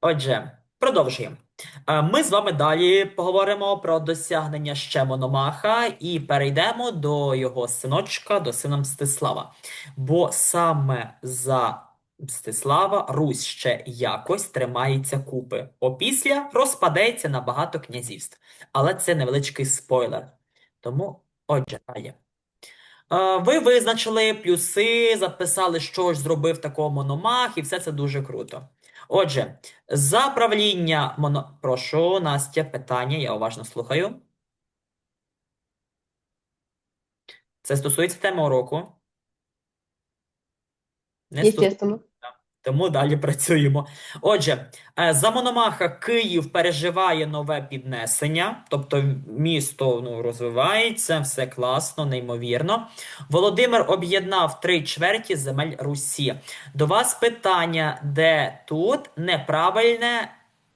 Отже, продовжуємо. Ми з вами далі поговоримо про досягнення ще Мономаха і перейдемо до його синочка, до сина Мстислава. Бо саме за Мстислава Русь ще якось тримається купи. Опісля розпадеться на багато князівств. Але це невеличкий спойлер. Тому, отже, далі. Ви визначили плюси, записали, що ж зробив такого Мономах, і все це дуже круто. Отже, за правління моно... Прошу, Настя, питання, я уважно слухаю. Це стосується теми уроку? Не стосується. Тому далі працюємо. Отже, е, за Мономаха Київ переживає нове піднесення, тобто місто ну, розвивається, все класно, неймовірно. Володимир об'єднав три чверті земель Русі. До вас питання, де тут неправильне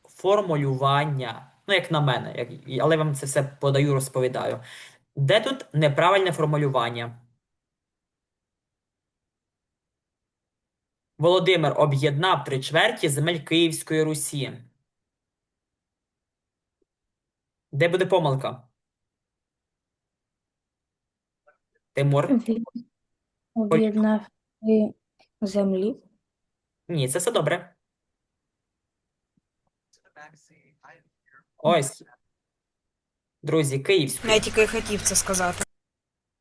формулювання? Ну, як на мене, але я вам це все подаю, розповідаю. Де тут неправильне формулювання? Володимир об'єднав три чверті земель Київської Русі. Де буде помилка? Тимур? Об'єднав три землі. Ні, це все добре. Ось. Друзі, Київську. Я тільки хотів це сказати.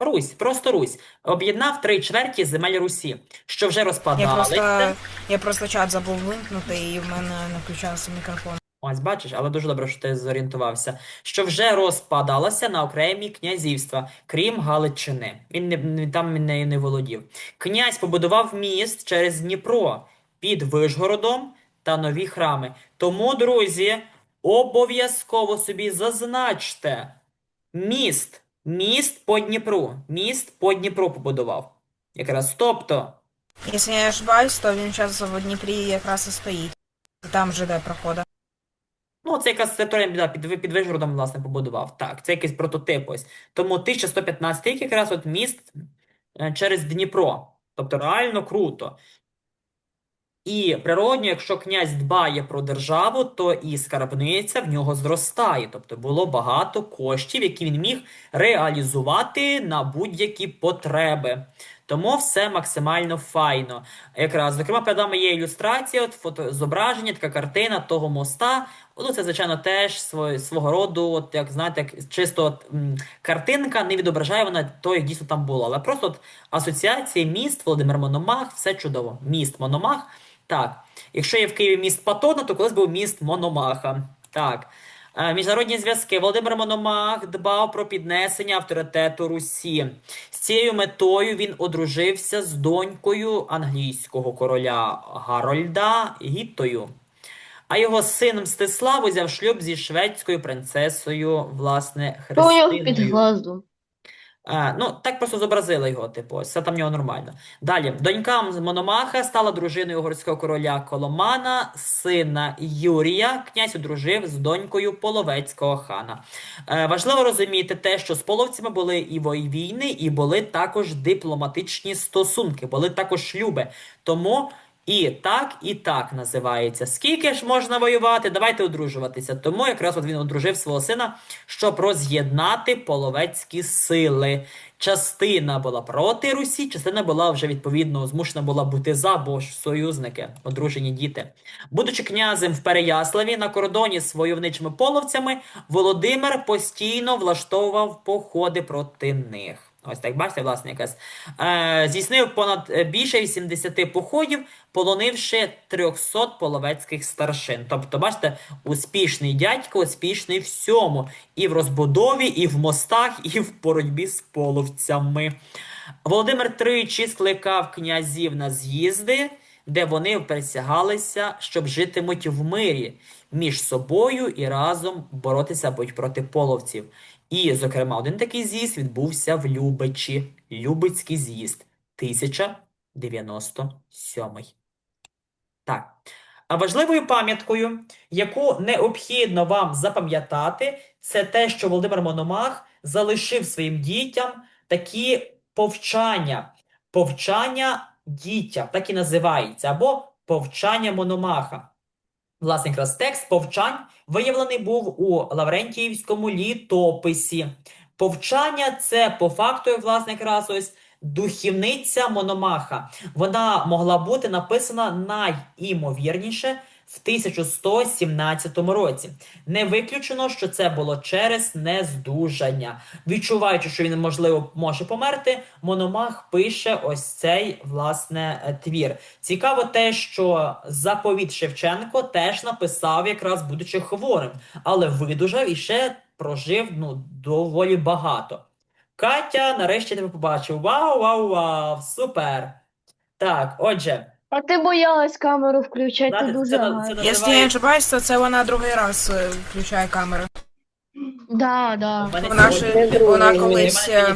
Русь, просто Русь. Об'єднав три чверті земель Русі, що вже Я розпадалися. просто, я просто чат забув вимкнути, і в мене не включався мікрофон. Ось, бачиш, але дуже добре, що ти зорієнтувався. Що вже розпадалася на окремі князівства, крім Галичини. Він не, не- там він нею не володів. Князь побудував міст через Дніпро під Вишгородом та нові храми. Тому, друзі, обов'язково собі зазначте міст, міст по Дніпру, міст по Дніпру побудував. Якраз, тобто, Якщо я не ошибаюсь, то він зараз в Дніпрі якраз і стоїть. Там ЖД проходить. Ну, це якась територія да, під, під Вишгородом, власне, побудував. Так, це якийсь прототип ось. Тому 1115 рік якраз от міст е, через Дніпро. Тобто реально круто. І природньо, якщо князь дбає про державу, то і скарбниця в нього зростає. Тобто було багато коштів, які він міг реалізувати на будь-які потреби. Тому все максимально файно. Якраз, зокрема, перед вами є ілюстрація, от фото, зображення, така картина того моста. Ну, це, звичайно, теж свого, свого роду, от, як знаєте, як чисто от, м, картинка не відображає вона то, як дійсно там було. Але просто от асоціація міст, Володимир Мономах, все чудово. Міст Мономах. Так, якщо є в Києві міст Патона, то колись був міст Мономаха. Так. Е, Міжнародні зв'язки. Володимир Мономах дбав про піднесення авторитету Русі. З цією метою він одружився з донькою англійського короля Гарольда Гіттою. А його син Мстислав узяв шлюб зі шведською принцесою, власне, Христиною. Ну, так просто зобразили його, типу, ось, все там нього нормально. Далі, донька Мономаха стала дружиною угорського короля Коломана, сина Юрія. Князь одружив з донькою половецького хана. Е, важливо розуміти те, що з половцями були і війни, і були також дипломатичні стосунки, були також шлюби. Тому і так, і так називається. Скільки ж можна воювати? Давайте одружуватися. Тому якраз от він одружив свого сина, щоб роз'єднати половецькі сили. Частина була проти Русі, частина була вже відповідно змушена була бути за, бо ж союзники, одружені діти. Будучи князем в Переяславі на кордоні з войовничими половцями, Володимир постійно влаштовував походи проти них. Ось так, бачите, власне, якась. Е, здійснив понад е, більше 80 походів, полонивши 300 половецьких старшин. Тобто, бачите, успішний дядько, успішний всьому. І в розбудові, і в мостах, і в боротьбі з половцями. Володимир тричі скликав князів на з'їзди, де вони присягалися, щоб житимуть в мирі між собою і разом боротися будь проти половців. І, зокрема, один такий з'їзд відбувся в Любичі. Любицький з'їзд 1097. Так. А важливою пам'яткою, яку необхідно вам запам'ятати, це те, що Володимир Мономах залишив своїм дітям такі повчання. Повчання дітям, так і називається, або повчання Мономаха. Власне, якраз текст повчань виявлений був у Лаврентіївському літописі. Повчання це по факту, власне, якраз ось духівниця Мономаха. Вона могла бути написана найімовірніше в 1117 році. Не виключено, що це було через нездужання. Відчуваючи, що він, можливо, може померти, Мономах пише ось цей власне твір. Цікаво те, що заповіт Шевченко теж написав, якраз будучи хворим, але видужав і ще прожив ну, доволі багато. Катя, нарешті тебе побачив. Вау, вау, вау! Супер! Так, отже, А ти боялась камеру включати знаєте, дуже гарно. це Якщо я не ошибаюсь, то це вона другий раз е, включає камеру. Да, да. Вона ж вона колись. е,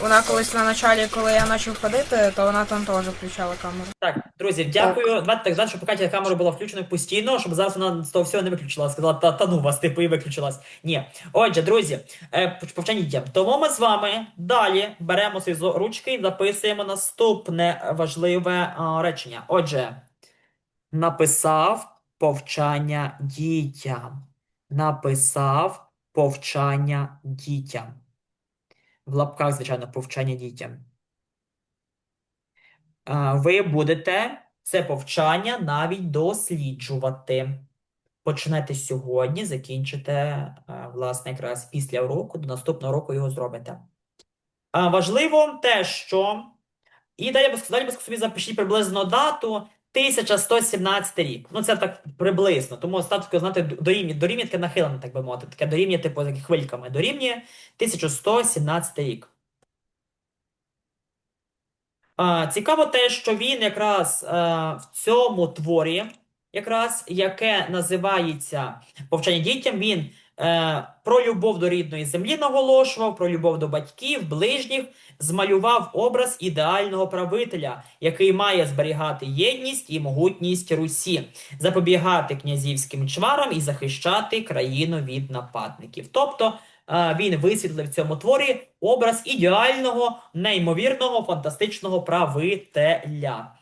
Вона колись на началі, коли я почав ходити, то вона там теж включала камеру. Так, друзі, дякую. Давайте так знати, щоб Катя камера була включена постійно, щоб зараз вона з того всього не виключила. Сказала, та, та ну вас, типу, і виключилась. Ні. Отже, друзі, е, повчання дітям. Тому ми з вами далі беремо свої ручки і записуємо наступне важливе а, речення. Отже, написав повчання дітям. Написав повчання дітям. В лапках, звичайно, повчання дітям. Ви будете це повчання навіть досліджувати. Почнете сьогодні, закінчите, власне, якраз після уроку, до наступного року його зробите. Важливо те, що. І далі, далі собі запишіть приблизно дату 1117 рік. Ну, це так приблизно. Тому ставте, знаєте, дорівнює, таке нахилене, так би мовити. Таке дорівнює, типу, як хвильками. Дорівнює 1117 рік. А, цікаво те, що він якраз е, в цьому творі, якраз, яке називається Повчання дітям, він про любов до рідної землі наголошував, про любов до батьків, ближніх, змалював образ ідеального правителя, який має зберігати єдність і могутність Русі, запобігати князівським чварам і захищати країну від нападників. Тобто е, він висвітлив в цьому творі образ ідеального, неймовірного, фантастичного правителя.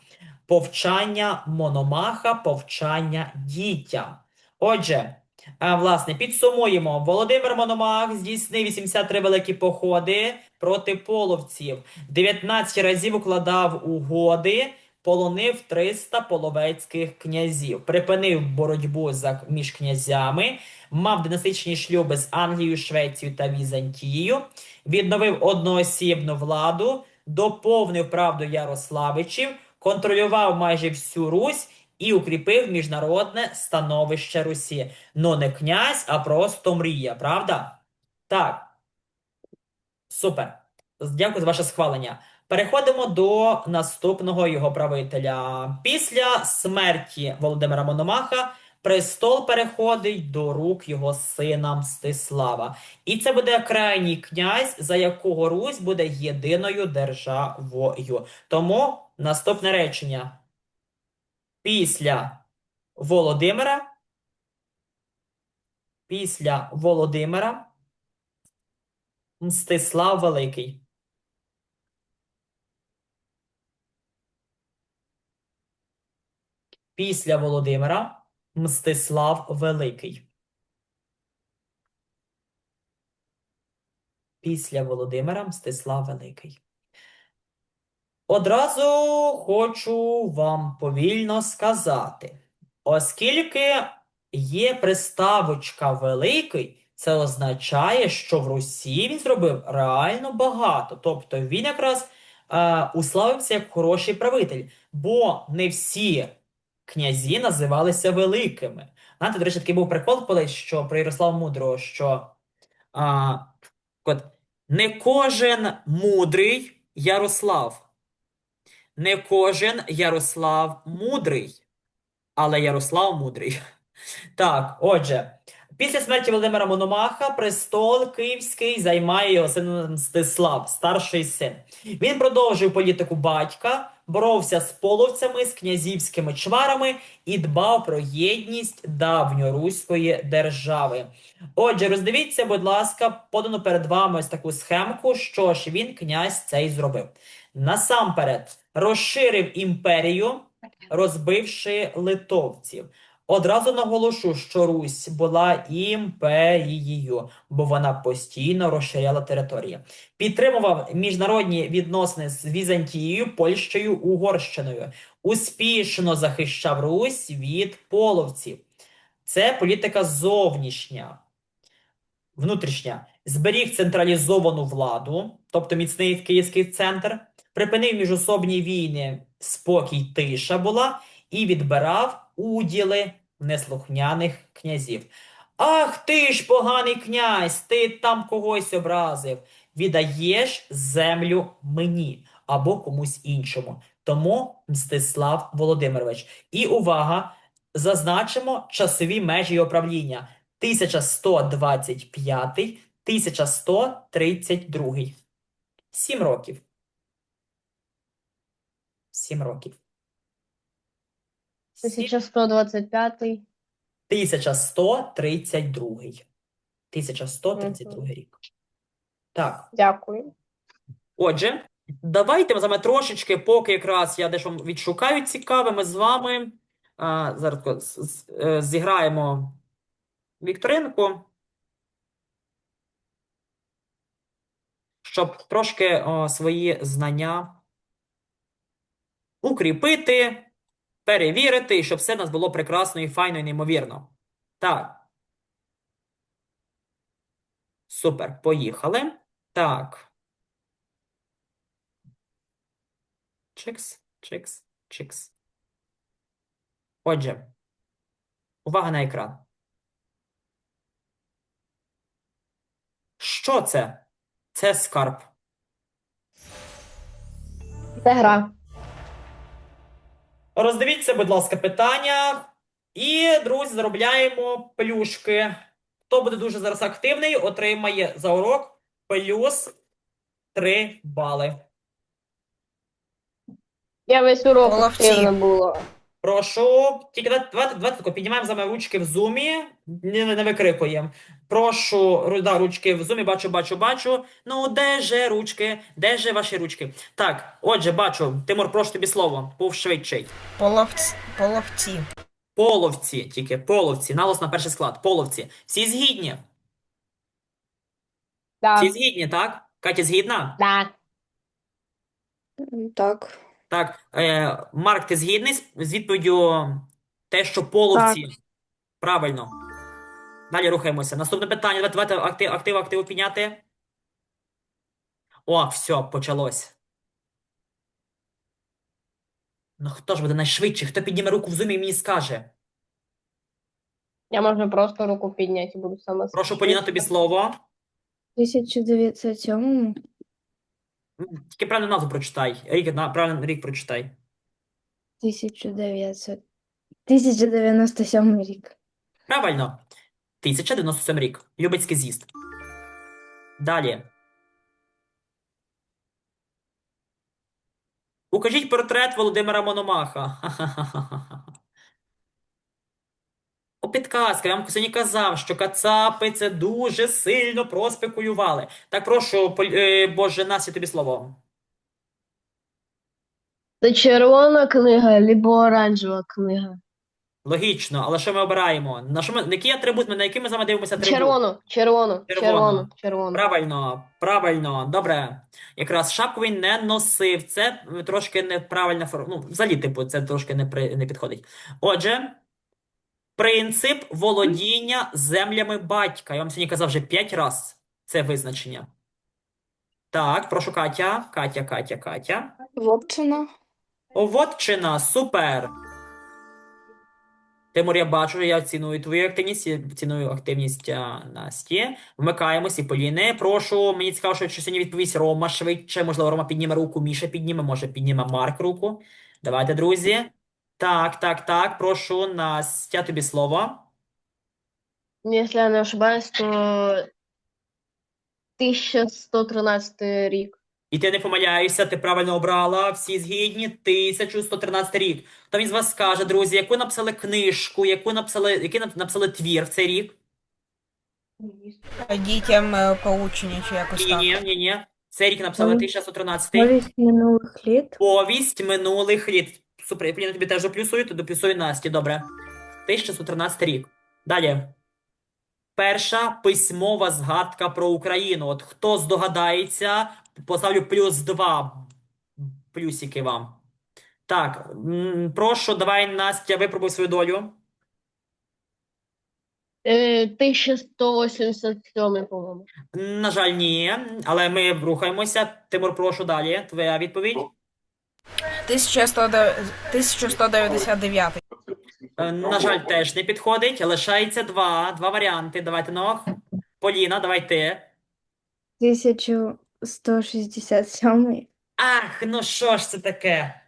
Повчання Мономаха, повчання дітям. Отже, власне, підсумуємо. Володимир Мономах здійснив 83 великі походи проти половців, 19 разів укладав угоди, полонив 300 половецьких князів, припинив боротьбу між князями, мав династичні шлюби з Англією, Швецією та Візантією, відновив одноосібну владу, доповнив правду Ярославичів, контролював майже всю Русь і укріпив міжнародне становище Русі. Ну, не князь, а просто мрія, правда? Так. Супер. Дякую за ваше схвалення. Переходимо до наступного його правителя. Після смерті Володимира Мономаха престол переходить до рук його сина Мстислава. І це буде крайній князь, за якого Русь буде єдиною державою. Тому наступне речення. Після Володимира. Після Володимира Мстислав Великий. Після Володимира Мстислав Великий. Після Володимира Мстислав Великий. Одразу хочу вам повільно сказати, оскільки є приставочка великий, це означає, що в Русі він зробив реально багато. Тобто він якраз е, уславився як хороший правитель, бо не всі князі називалися великими. Знаєте, до речі, такий був прикол колись, що про Ярослава Мудрого, що от, не кожен мудрий Ярослав. Не кожен Ярослав мудрий, але Ярослав мудрий. Так, отже, після смерті Володимира Мономаха престол Київський займає його син Мстислав, старший син. Він продовжив політику батька, боровся з половцями, з князівськими чварами і дбав про єдність давньоруської держави. Отже, роздивіться, будь ласка, подано перед вами ось таку схемку, що ж він, князь, цей зробив. Насамперед, розширив імперію, розбивши литовців. Одразу наголошу, що Русь була імперією, бо вона постійно розширяла території. Підтримував міжнародні відносини з Візантією, Польщею, Угорщиною. Успішно захищав Русь від половців. Це політика зовнішня. Внутрішня. Зберіг централізовану владу, тобто міцний київський центр, припинив міжособні війни, спокій, тиша була, і відбирав уділи неслухняних князів. Ах ти ж поганий князь, ти там когось образив. Віддаєш землю мені або комусь іншому. Тому Мстислав Володимирович. І увага! Зазначимо часові межі його правління. 1125 1132. Сім років. Сім років. 1125. 1132. 1132 рік. Так. Дякую. Отже, давайте з вами трошечки, поки якраз я дещо відшукаю цікаве, ми з вами а, зараз тако з- з- е, зіграємо вікторинку, щоб трошки о, свої знання укріпити, перевірити, і щоб все в нас було прекрасно і файно, і неймовірно. Так. Супер, поїхали. Так. Чикс, чикс, чикс. Отже, увага на екран. Що це? Це скарб. Це гра. Роздивіться, будь ласка, питання. І, друзі, заробляємо плюшки. Хто буде дуже зараз активний, отримає за урок плюс 3 бали. Я весь урок Молодці. активно була. Прошу, тільки давайте, давайте, давайте тако, піднімаємо з вами ручки в зумі, не, не викрикуємо. Прошу, да, ручки в зумі, бачу, бачу, бачу. Ну, де же ручки? Де же ваші ручки? Так, отже, бачу. Тимур, прошу тобі слово. Був швидший. Половці. Половці. Половці, тільки половці. Наголос на перший склад. Половці. Всі згідні? Всі згідні, так? Катя згідна? Так. Так. Так. Е, Марк, ти згідний з, з відповіддю те, що половці? Правильно. Далі рухаємося. Наступне питання. Давайте, давайте актив, актив, активу підняти. О, все, почалось. Ну хто ж буде найшвидший? Хто підніме руку в зумі і мені скаже? Я можу просто руку підняти і буду сама. Прошу, Поліна, тобі слово. 1907 М, Тільки правильну назву прочитай. Рік, на, правильний рік прочитай. 1900 1097 рік. Правильно. 1097 рік. Любецький з'їзд. Далі. Укажіть портрет Володимира Мономаха. Ха-ха-ха-ха-ха. О, підказка, я вам сьогодні казав, що кацапи це дуже сильно проспекулювали. Так прошу, е, Боже, Насі, тобі слово. Це червона книга, або оранжева книга. Логічно, але що ми обираємо? На що ми, на який атрибут ми, на який ми з вами дивимося атрибут? Червону, Червону. червону, червону. Правильно, правильно, добре. Якраз шапку він не носив. Це трошки неправильна форма. Ну, взагалі, типу, це трошки не, при... не підходить. Отже, принцип володіння землями батька. Я вам сьогодні казав вже 5 разів це визначення. Так, прошу Катя. Катя, Катя, Катя. Вовчина. Овотчина, супер. Тимур, я бачу, я ціную твою активність, я ціную активність а, Насті. Вмикаємось і Поліни. Прошу, мені цікаво, що сьогодні відповість Рома швидше. Можливо, Рома підніме руку, Міша підніме, може підніме Марк руку. Давайте, друзі. Так, так, так. Прошу, Настя, тобі слово. Якщо я не ошибаюсь, то 1113 рік. І ти не помиляєшся, ти правильно обрала. Всі згідні. 1113 рік. Хто він з вас скаже, друзі, яку написали книжку, яку написали, який нап- написали твір в цей рік? Дітям е, поучення чи якось Ні, так. ні, ні, ні. Цей рік написали Ой. 1113. Повість минулих літ. Повість минулих літ. Супер, Поліна, тобі теж доплюсую, то доплюсую Насті, добре. 1613 рік. Далі. Перша письмова згадка про Україну. От хто здогадається, поставлю плюс два плюсики вам. Так, м, прошу, давай, Настя, випробуй свою долю. Е, 1187, по-моєму. На жаль, ні, але ми рухаємося. Тимур, прошу далі. Твоя відповідь. 1109 1199. Е, На жаль, теж не підходить. Лишається два, два варіанти. Давайте ног. Поліна, давай ти. 1167. Ах, ну що ж це таке?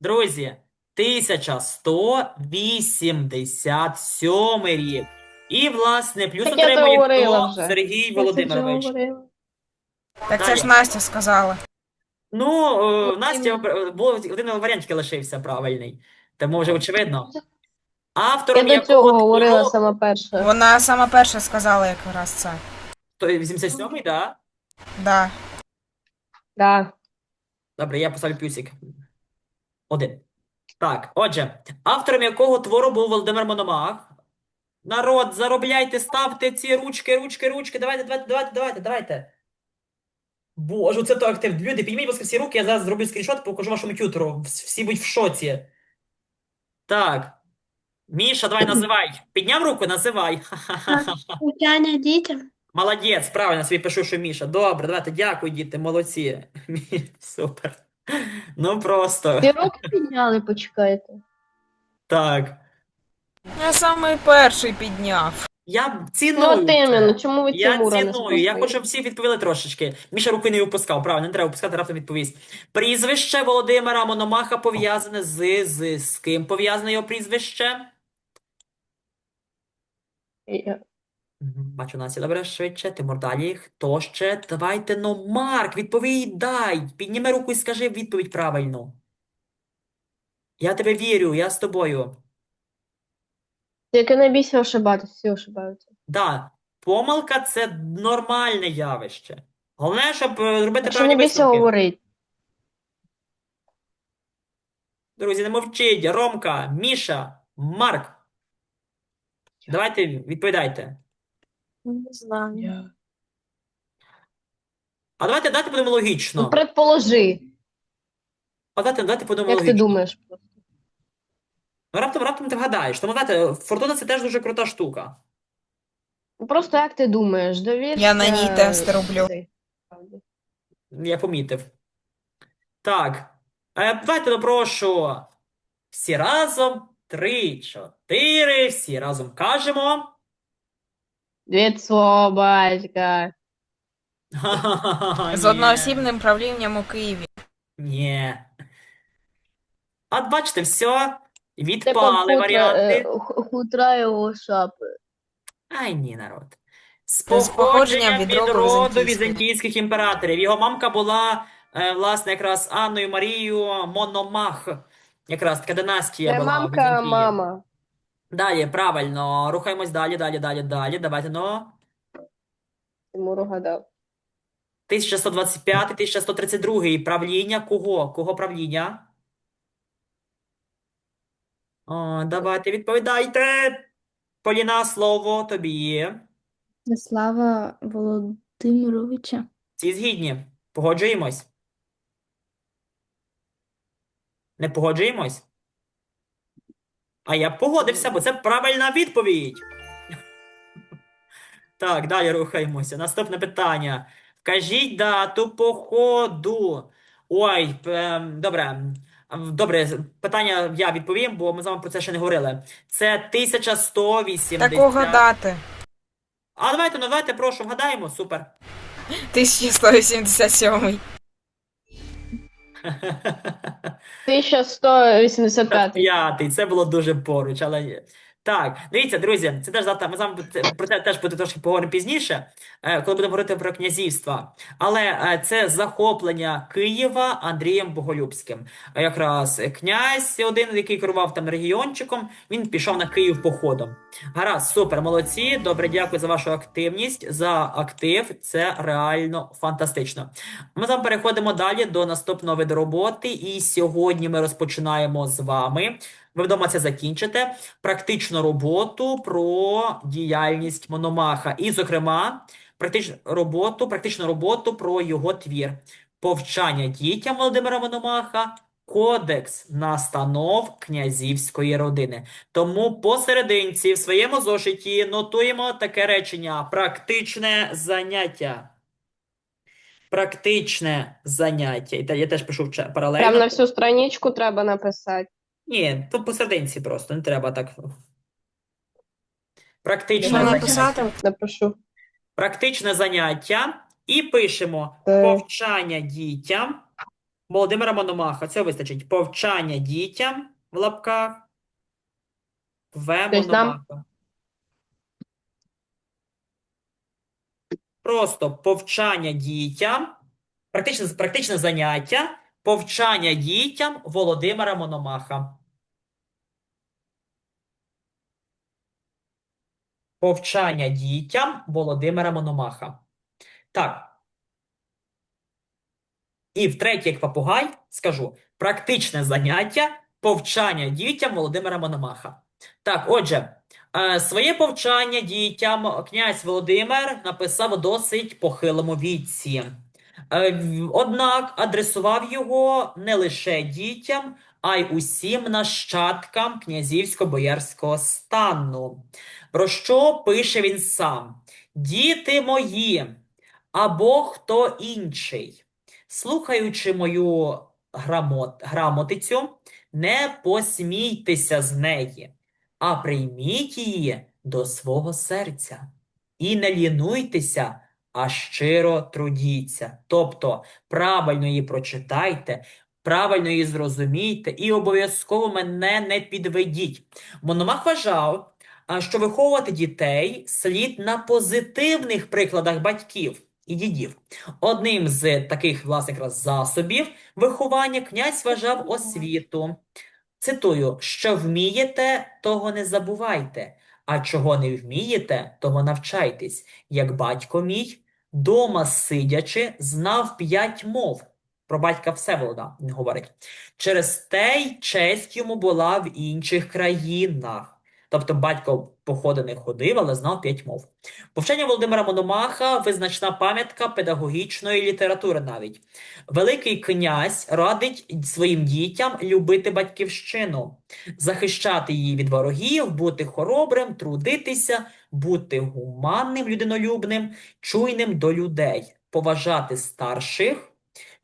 Друзі, 1187 рік. І, власне, плюс Так я отримує говорила хто? вже. Сергій Володимирович. Так це ж Настя сказала. Ну, е, в Насті ти- було один варіант тільки лишився правильний. Тому вже очевидно. Я Автором до якого цього говорила твору... сама перша. Вона сама перша сказала якраз це. Той 87-й, да? Да. Да. Добре, я поставлю плюсик. Один. Так, отже, автором якого твору був Володимир Мономах. Народ, заробляйте, ставте ці ручки, ручки, ручки. Давайте, давайте, давайте, давайте, давайте. Боже, це то актив. Люди, підніміть, будь ласка, всі руки, я зараз зроблю скріншот, покажу вашому тютору. Вс- Всі будуть в шоці. Так. Міша, давай називай. Підняв руку, називай. Ха-ха-ха. Дітям. Молодець, правильно собі пишу, що Міша. Добре, давайте, дякую, діти, молодці. Супер. Ну просто. Ті руки підняли, почекайте. Так. Я самий перший підняв. Я Ну, ціную от іменно, це. чому ви Я Тимура не ціную. Я хочу, щоб всі відповіли трошечки. Міша руки не випускав, правильно, не треба випускати, раптом відповість. Прізвище Володимира Мономаха пов'язане з, з, з ким пов'язане його прізвище? Я- Мгм, Бачу, Настя, добре, швидше. Тимур далі. Хто ще? Давайте, ну, Марк, відповідай. Підніми руку і скажи відповідь правильну. Я тебе вірю, я з тобою. Тільки не бійся ошибатись, всі ошибаються. Да, помилка це нормальне явище. Головне, щоб е, зробити Якщо не правильні бійся висновки. говорити. Друзі, не мовчіть. Ромка, Міша, Марк. Давайте відповідайте. Не знаю. А давайте дайте будемо Ну, логічно. предположи, А давайте, давайте будемо як ти логічно. думаєш. Ну, раптом, раптом ти вгадаєш. Тому давайте, фортуна це теж дуже крута штука. Просто як ти думаєш, довірся. Я на ній тести роблю. Я помітив. Так. Е, давайте допрошу. Всі разом. Три, чотири. Всі разом кажемо. Від свого батька. Ха-ха-ха-ха, З ні. одноосібним правлінням у Києві. Ні. От бачите, все. Відпали варіанти. е, хутра його шапи. Ай, ні, народ. З походженням від від роду роду візантійського. візантійських імператорів. Його мамка була, е, власне, якраз Анною Марією Мономах. Якраз така династія Це була в мамка, Візантії. мама. Далі, правильно. Рухаємось далі, далі, далі, далі. Давайте, ну. Тимур угадав. 1125, 1132 правління кого? Кого правління? О, давайте відповідайте. Поліна, слово тобі. є. Слава Володимировича. Всі згідні. Погоджуємось? Не погоджуємось? А я б погодився, бо це правильна відповідь. Так, далі рухаємося. Наступне питання. Вкажіть дату походу. Ой, ем, добре. Добре, питання я відповім, бо ми з вами про це ще не говорили. Це 1180. Такого гадати. А давайте, ну давайте, прошу, вгадаємо. Супер. 1187. 1185. П'ятий, це було дуже поруч, але. Так, дивіться, друзі, це теж завтра. Ми з вами про це теж буде трошки поговоримо пізніше, е, коли будемо говорити про князівства. Але е, це захоплення Києва Андрієм Боголюбським. Якраз князь один, який керував там регіончиком, він пішов на Київ походом. Гаразд, супер, молодці. Добре, дякую за вашу активність, за актив. Це реально фантастично. Ми з вами переходимо далі до наступного виду роботи. І сьогодні ми розпочинаємо з вами ви вдома це закінчите. Практичну роботу про діяльність Мономаха. І, зокрема, практичну роботу, практичну роботу про його твір. Повчання дітям Володимира Мономаха, Кодекс настанов князівської родини. Тому посерединці в своєму зошиті нотуємо таке речення: практичне заняття. Практичне заняття. Я теж пишу паралельно. Прям на всю страничку треба написати. Ні, то посерединці просто, не треба так. Практичне Ага. заняття. написати? Напишу. Практичне заняття. І пишемо Е. повчання дітям. Володимира Мономаха. Це вистачить. Повчання дітям в лапках. В Тобто нам- Мономаха. Просто повчання дітям. Практичне, практичне заняття. Повчання дітям Володимира Мономаха. Повчання дітям Володимира Мономаха. Так. І втретє, як папугай, скажу практичне заняття повчання дітям Володимира Мономаха. Так, отже, е, своє повчання дітям князь Володимир написав у досить похилому віці. Е, Однак адресував його не лише дітям, а й усім нащадкам князівсько-боярського стану. Про що пише він сам? Діти мої, або хто інший, слухаючи мою грамот, грамотицю, не посмійтеся з неї, а прийміть її до свого серця. І не лінуйтеся, а щиро трудіться. Тобто правильно її прочитайте, правильно її зрозумійте і обов'язково мене не підведіть. Мономах вважав, що виховувати дітей слід на позитивних прикладах батьків і дідів. Одним з таких, власне, якраз засобів виховання князь вважав освіту. Цитую: що вмієте, того не забувайте, а чого не вмієте, того навчайтесь. Як батько мій, дома сидячи, знав п'ять мов. Про батька Всеволода він говорить. Через те й честь йому була в інших країнах. Тобто батько походи не ходив, але знав п'ять мов. Повчання Володимира Мономаха визначна пам'ятка педагогічної літератури навіть. Великий князь радить своїм дітям любити батьківщину, захищати її від ворогів, бути хоробрим, трудитися, бути гуманним, людинолюбним, чуйним до людей, поважати старших,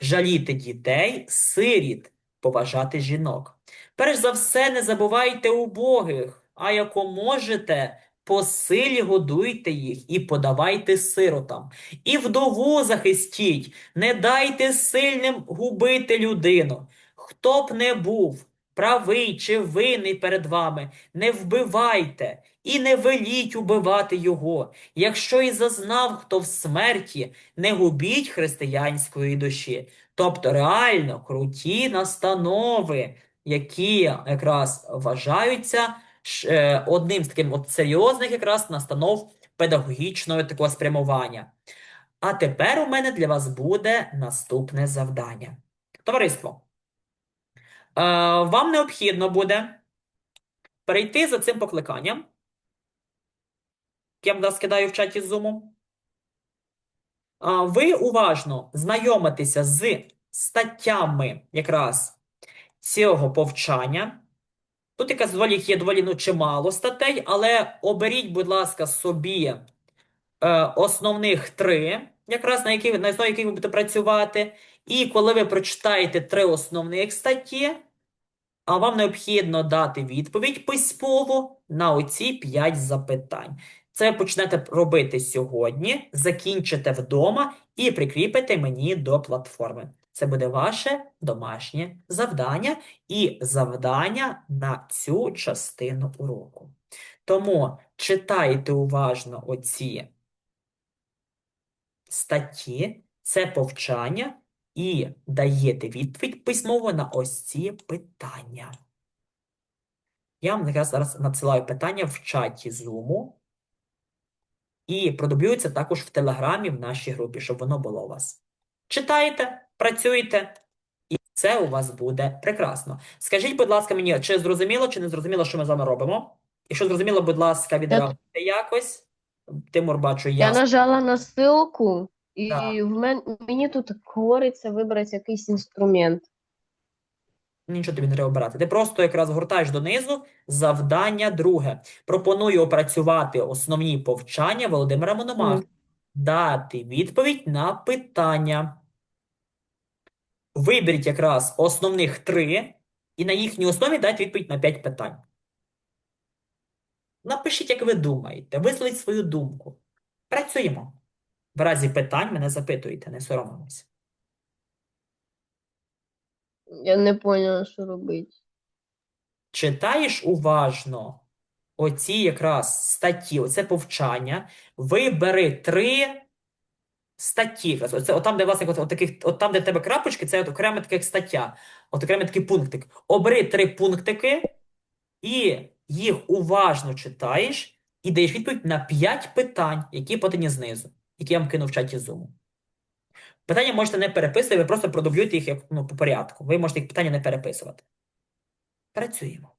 жаліти дітей, сиріт, поважати жінок. Перш за все, не забувайте убогих, а яко можете, по силі годуйте їх і подавайте сиротам. І вдову захистіть, не дайте сильним губити людину. Хто б не був, правий чи винний перед вами, не вбивайте і не веліть убивати його. Якщо і зазнав хто в смерті, не губіть християнської душі. Тобто реально круті настанови, які якраз вважаються одним з таких от серйозних якраз настанов педагогічного такого спрямування. А тепер у мене для вас буде наступне завдання. Товариство, е, вам необхідно буде перейти за цим покликанням. Я вас кидаю в чаті. А, Ви уважно знайомитеся з статтями якраз цього повчання. Тут якраз доволі є доволі ну, чимало статей, але оберіть, будь ласка, собі е, основних три, якраз на які, на основі яких ви будете працювати. І коли ви прочитаєте три основних статті, а вам необхідно дати відповідь письмову на оці п'ять запитань. Це ви почнете робити сьогодні, закінчите вдома і прикріпите мені до платформи. Це буде ваше домашнє завдання і завдання на цю частину уроку. Тому читайте уважно оці статті, це повчання, і даєте відповідь письмово на ось ці питання. Я вам якраз зараз надсилаю питання в чаті Zoom. І продублюється також в Телеграмі в нашій групі, щоб воно було у вас. Читайте, працюйте, і Це у вас буде прекрасно. Скажіть, будь ласка, мені, чи зрозуміло, чи не зрозуміло, що ми з вами робимо? Якщо зрозуміло, будь ласка, відреагуйте якось. Тимур, бачу, Я я. нажала на ссылку, і Да. в мен... мені тут говориться вибрати якийсь інструмент. Нічого тобі не треба обирати. Ти просто якраз гортаєш донизу завдання друге. Пропоную опрацювати основні повчання Володимира Мономаха. Мгм. Дати відповідь на питання. Виберіть якраз основних три, і на їхній основі дайте відповідь на п'ять питань. Напишіть, як ви думаєте, висловіть свою думку. Працюємо. В разі питань мене запитуйте, не соромимося. Я не поняла, що робити. Читаєш уважно оці якраз статті, оце повчання, вибери три статті. Оце, от там, де, власне, от, таких, от там, де в тебе крапочки, це от окрема така як стаття, от окремий такий пунктик. Обери три пунктики і їх уважно читаєш і даєш відповідь на п'ять питань, які подані знизу, які я вам кинув в чаті Zoom. Питання можете не переписувати, ви просто продублюєте їх як, ну, по порядку. Ви можете їх питання не переписувати. Працюємо.